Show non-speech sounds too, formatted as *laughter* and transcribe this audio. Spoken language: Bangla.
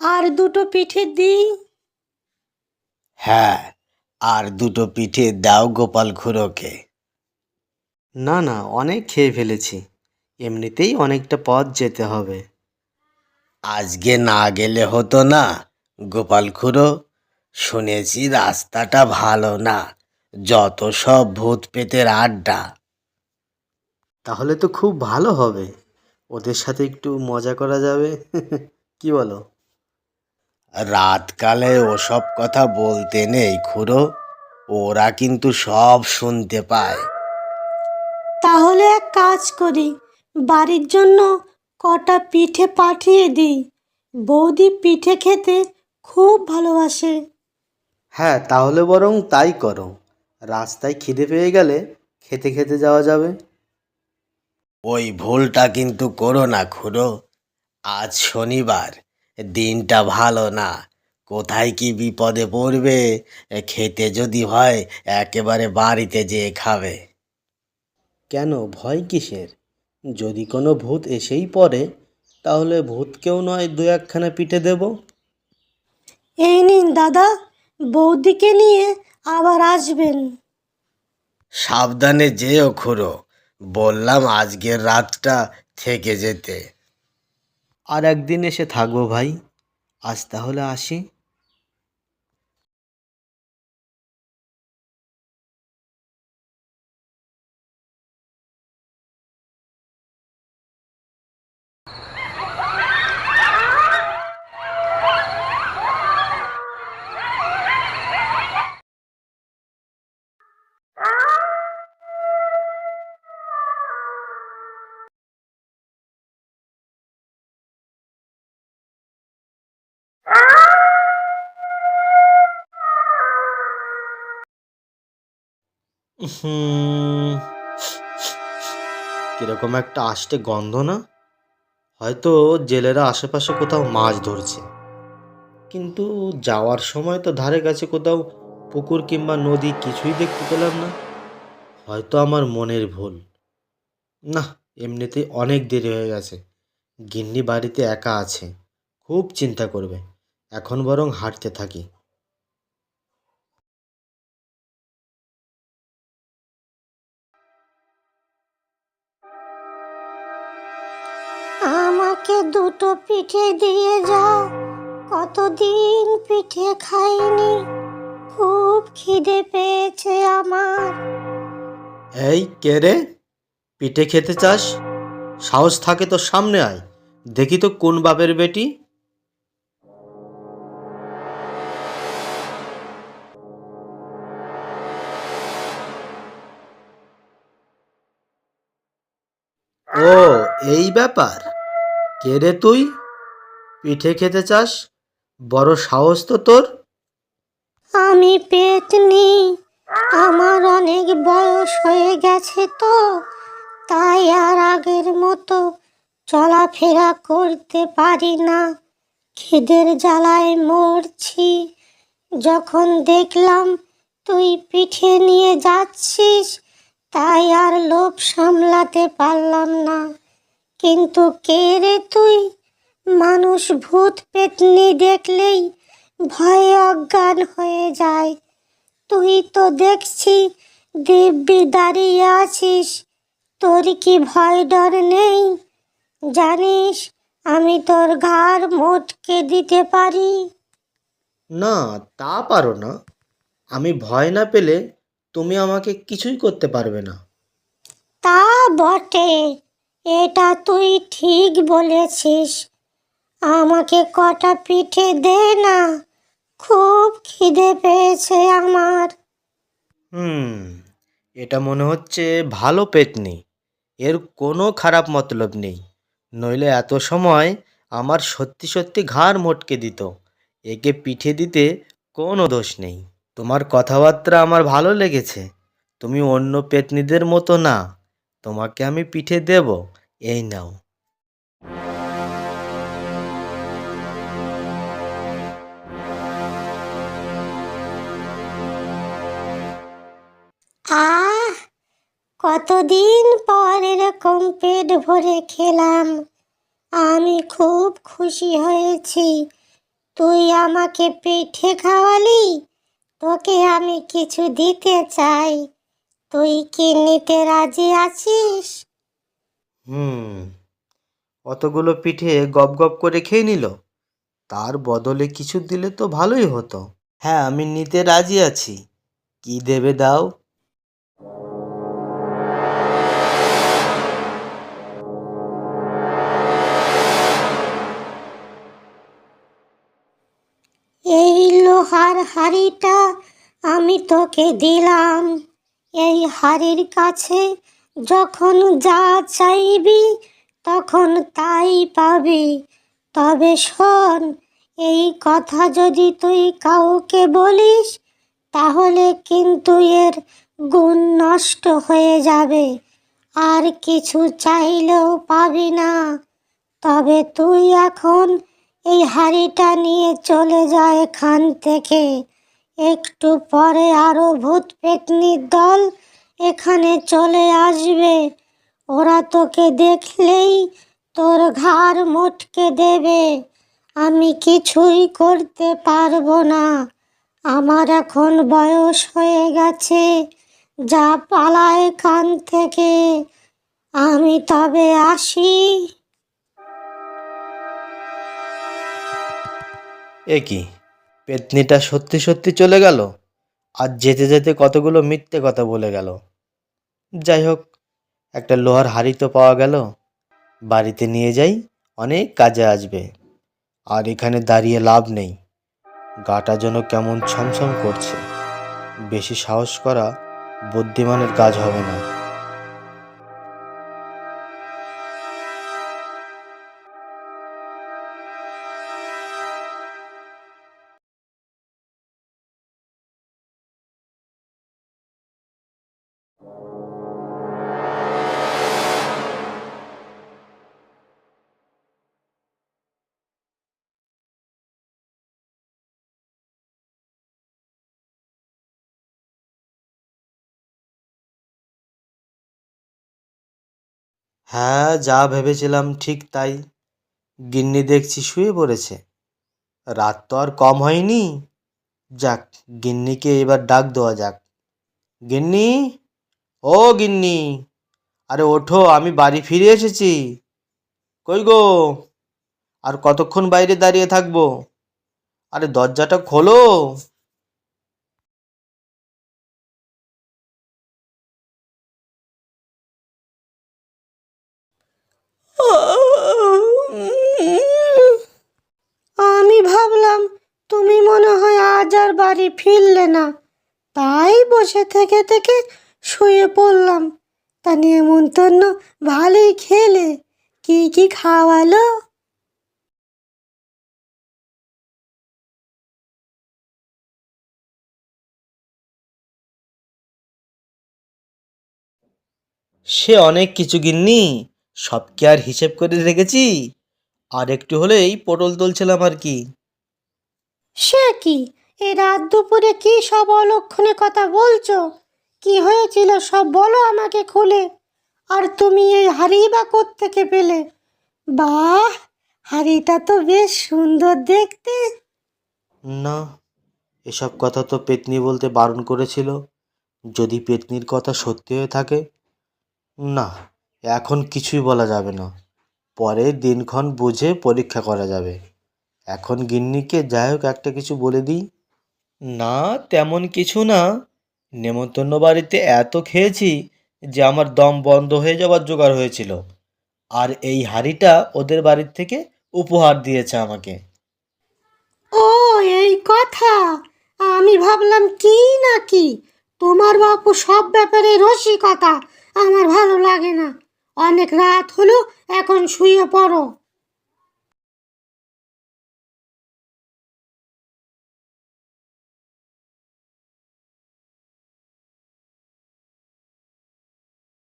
আর দুটো পিঠে দিই? হ্যাঁ আর দুটো পিঠে দাও গোপাল খুড়োকে। না না অনেক খেয়ে ফেলেছি। এমনিতেই অনেকটা পথ যেতে হবে। আজকে না গেলে হতো না গোপাল খুড়ো। শুনেছি রাস্তাটা ভালো না। যত সব ভূত পেতের আড্ডা। তাহলে তো খুব ভালো হবে। ওদের সাথে একটু মজা করা যাবে। *laughs* কি বলো? রাতকালে ওসব কথা বলতে নেই খুড়ো। ওরা কিন্তু সব শুনতে পায়। তাহলে এক কাজ করি। বাড়ির জন্য কটা পিঠে পাঠিয়ে দিই। বৌদি পিঠে খেতে খুব ভালোবাসে। হ্যাঁ তাহলে বরং তাই করো। রাস্তায় খিদে পেয়ে গেলে খেতে খেতে যাওয়া যাবে। ওই ভুলটা কিন্তু করো না খুড়ো। আজ শনিবার দিনটা ভালো না। কোথায় কি বিপদে পড়বে খেতে যদি হয় একেবারে বাড়িতে যেয়ে খাবে। কেন? ভয় কিসের? যদি কোনো ভূত এসেই পড়ে তাহলে ভূতকেও নয় দু একখানা পিঠে দেব। এই নিন দাদা বৌদিকে নিয়ে আবার আসবেন। সাবধানে যেও খুড়ো বললাম আজকের রাতটা থেকে যেতে। আর একদিন এসে থাকব ভাই আজ তাহলে আসি। কীরকম একটা আষ্টে গন্ধ না? হয়তো জেলেরা আশেপাশে কোথাও মাছ ধরছে। কিন্তু যাওয়ার সময় তো ধারে কাছে কোথাও পুকুর কিংবা নদী কিছুই দেখতে পেলাম না। হয়তো আমার মনের ভুল। না এমনিতেই অনেক দেরি হয়ে গেছে। গিন্নি বাড়িতে একা আছে। খুব চিন্তা করবে। এখন বরং হাঁটতে থাকি। আমাকে দুটো পিঠে দিয়ে যাও কতদিন পিঠে খাইনি, খুব খিদে পেয়েছে আমার। এই কে রে? পিঠে খেতে চাস? সাহস থাকে তো সামনে আয়। দেখি তো কোন বাপের বেটি। ও, এই ব্যাপার। কে রে তুই? পিঠে খেতে চাস? বড় সাহস তো তোর। আমি পেট পেতনি, আমার অনেক বয়স হয়ে গেছে তো, তাই আর আগের মতো চলাফেরা করতে পারি না। খিদের জ্বালায় মরছি, যখন দেখলাম তুই পিঠে নিয়ে যাচ্ছিস, তাই আর লোভ সামলাতে পারলাম না। কিন্তু কে রে তুই? মানুষ ভূত পেতনি দেখলেই ভয়ে অজ্ঞান হয়ে যায়। তুই তো দেখছি দিব্যি দাঁড়িয়ে আছিস তোর কি ভয় ডর নেই? জানিস আমি তোর ঘাড় মোটকে দিতে পারি? না তা পারো না। আমি ভয় না পেলে তুমি আমাকে কিছুই করতে পারবে না। তা বটে। এটা তুই ঠিক বলেছিস। আমাকে কটা পিঠে দে না, খুব খিদে পেয়েছে আমার। হুম, এটা মনে হচ্ছে ভালো পেতনি এর কোনো খারাপ মতলব নেই। নইলে এত সময় আমার সত্যি সত্যি ঘাড় মটকে দিত, একে পিঠে দিতে কোনো দোষ নেই। তোমার কথাবার্তা আমার ভালো লেগেছে, তুমি অন্য পেতনিদের মতো না। তোমাকে আমি পিঠে দেব। এই নাও। আহ, কতদিন পর এরকম পেট ভরে খেলাম। আমি খুব খুশি হয়েছি। তুই আমাকে পিঠে খাওয়ালি? তোকে আমি কিছু দিতে চাই। তুই কি নিতে রাজি আছিস? হুম অতগুলো পিঠে গপ গপ করে খেয়ে নিল। তার বদলে কিছু দিলে তো ভালোই হতো। হ্যাঁ আমি নিতে রাজি আছি। কি দেবে দাও? এই লোহার হাড়িটা আমি তোকে দিলাম। এই হাড়ির কাছে যখন যা চাইবি, তখন তাই পাবি। তবে শোন, এই কথা যদি তুই কাউকে বলিস, তাহলে কিন্তু এর গুণ নষ্ট হয়ে যাবে। আর কিছু চাইলেও পাবি না। তবে তুই এখন এই হাড়িটা নিয়ে চলে যা এখান থেকে। একটু পরে আরও ভূত পেতনির দল এখানে চলে আসবে। ওরা তোকে দেখলেই তোর ঘাড় মোটকে দেবে। আমি কিছুই করতে পারব না। আমার এখন বয়স হয়ে গেছে, যা পালায় এখান থেকে। আমি তবে আসি। এ কি পেতনিটা সত্যি সত্যি চলে গেল আর যেতে যেতে কতগুলো মিথ্যে কথা বলে গেল। যাই হোক, একটা লোহার হাড়ি তো পাওয়া গেল। বাড়িতে নিয়ে যাই, অনেক কাজে আসবে। আর এখানে দাঁড়িয়ে লাভ নেই। গাটা যেন কেমন ছমছম করছে। বেশি সাহস করা বুদ্ধিমানের কাজ হবে না। হ্যাঁ যা ভেবেছিলাম ঠিক তাই। গিন্নি দেখছি শুয়ে পড়েছে। রাত তো আর কম হয়নি। যাক, গিন্নিকে এবার ডাক দেওয়া যাক। গিন্নি? ও গিন্নি! আরে ওঠো, আমি বাড়ি ফিরে এসেছি। কই গো? আর কতক্ষণ বাইরে দাঁড়িয়ে থাকব? আরে দরজাটা খোলো। আমি ভাবলাম তুমি মনে হয় আজ আর বাড়ি ফিরলে না। তাই বসে থেকে থেকে শুয়ে পড়লাম। তা নেমন্তন্ন ভালোই খেলে। কি কি খাওয়ালো? সে অনেক কিছু গিন্নি। সব কি আর হিসেব করে রেখেছি? আর একটু হলেই পটল তুলছিলাম আর কি। সে কি? এ রাত দুপুরে কি সব অলক্ষণে কথা বলছো? কি হয়েছিল সব বলো আমাকে খুলে। আর তুমি এই হাড়ি বা থেকে পেলে? বাহ হাড়িটা তো বেশ সুন্দর দেখতে। না এসব কথা তো পেতনি বলতে বারণ করেছিল। যদি পেতনির কথা সত্যি হয়ে থাকে না। এখন কিছুই বলা যাবে না। পরে দিনক্ষণ বুঝে পরীক্ষা করা যাবে। এখন গিন্নিকে যাই হোক একটা কিছু বলে দিই। না তেমন কিছু না। নেমন্তন্ন বাড়িতে এত খেয়েছি যে আমার দম বন্ধ হয়ে যাওয়ার জোগাড় হয়েছিল। আর এই হাঁড়িটা ওদের বাড়ির থেকে উপহার দিয়েছে আমাকে। ও এই কথা! আমি ভাবলাম কি না কি তোমার বাপু সব ব্যাপারে রসিকতা। আমার ভালো লাগে না। অনেক রাত হলো এখন শুয়ে পড়ো।